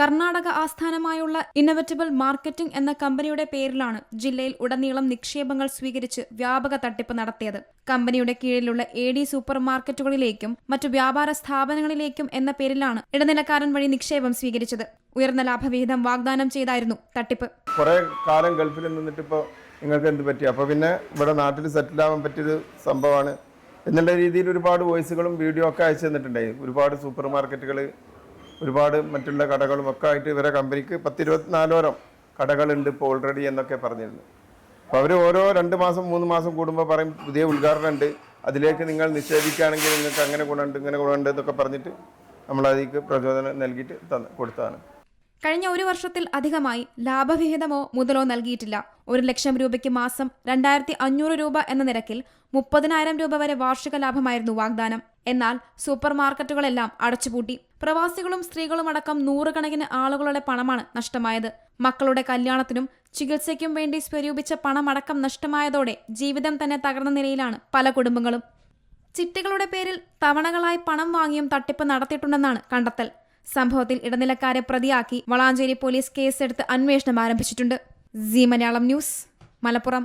കർണാടക ആസ്ഥാനമായുള്ള ഇന്നവറ്റബിൾ മാർക്കറ്റിംഗ് എന്ന കമ്പനിയുടെ പേരിലാണ് ജില്ലയിൽ ഉടനീളം നിക്ഷേപങ്ങൾ സ്വീകരിച്ച് വ്യാപക തട്ടിപ്പ് നടത്തിയത്. കമ്പനിയുടെ കീഴിലുള്ള എ ഡി സൂപ്പർ മാർക്കറ്റുകളിലേക്കും മറ്റു വ്യാപാര സ്ഥാപനങ്ങളിലേക്കും എന്ന പേരിലാണ് ഇടനിലക്കാരൻ വഴി നിക്ഷേപം സ്വീകരിച്ചത്. ഉയർന്ന ലാഭവിഹിതം വാഗ്ദാനം ചെയ്തായിരുന്നു തട്ടിപ്പ്. കുറെ കാലം ഗൾഫിൽ നിന്നിട്ട് ഇപ്പോൾ നിങ്ങൾക്ക് എന്ത് പറ്റി? അപ്പോൾ പിന്നെ ഇവിടെ നാട്ടിൽ സെറ്റിൽ ആവാൻ പറ്റിയൊരു സംഭവമാണ്. എന്നുള്ള രീതിയിൽ ഒരുപാട് വോയിസുകളും വീഡിയോ ഒക്കെ അയച്ചു തന്നിട്ടുണ്ടായി. ഒരുപാട് സൂപ്പർ മാർക്കറ്റുകൾ ഒരുപാട് മറ്റുള്ള കടകളും ഒക്കെ ആയിട്ട് ഇവരെ കമ്പനിക്ക് പത്തിരുപത്തിനാലോരം കടകളുണ്ട് ഇപ്പോൾ ഓൾറെഡി എന്നൊക്കെ പറഞ്ഞിരുന്നു. അപ്പോൾ അവർ ഓരോ രണ്ട് മാസം മൂന്ന് മാസം കൂടുമ്പോൾ പറയും പുതിയ ഉദ്ഘാടനം ഉണ്ട്. അതിലേക്ക് നിങ്ങൾ നിക്ഷേപിക്കുകയാണെങ്കിൽ നിങ്ങൾക്ക് അങ്ങനെ ഗുണമുണ്ട് ഇങ്ങനെ ഗുണമുണ്ട് എന്നൊക്കെ പറഞ്ഞിട്ട് നമ്മൾ അതിലേക്ക് പ്രചോദനം നൽകിയിട്ട് തന്ന് കൊടുത്തതാണ്. കഴിഞ്ഞ ഒരു വർഷത്തിൽ അധികമായി ലാഭവിഹിതമോ മുതലോ നൽകിയിട്ടില്ല. ഒരു ലക്ഷം രൂപയ്ക്ക് മാസം രണ്ടായിരത്തി അഞ്ഞൂറ് രൂപ എന്ന നിരക്കിൽ മുപ്പതിനായിരം രൂപ വരെ വാർഷിക ലാഭമായിരുന്നു വാഗ്ദാനം. എന്നാൽ സൂപ്പർമാർക്കറ്റുകളെല്ലാം അടച്ചുപൂട്ടി. പ്രവാസികളും സ്ത്രീകളും അടക്കം നൂറുകണക്കിന് ആളുകളുടെ പണമാണ് നഷ്ടമായത്. മക്കളുടെ കല്യാണത്തിനും ചികിത്സയ്ക്കും വേണ്ടി സ്വരൂപിച്ച പണമടക്കം നഷ്ടമായതോടെ ജീവിതം തന്നെ തകർന്ന നിലയിലാണ് പല കുടുംബങ്ങളും. ചിട്ടികളുടെ പേരിൽ തവണകളായി പണം വാങ്ങിയും തട്ടിപ്പ് നടത്തിയിട്ടുണ്ടെന്നാണ് കണ്ടെത്തൽ. സംഭവത്തിൽ ഇടനിലക്കാരെ പ്രതിയാക്കി വളാഞ്ചേരി പോലീസ് കേസെടുത്ത് അന്വേഷണം ആരംഭിച്ചിട്ടുണ്ട്. C Malayalam news Malappuram.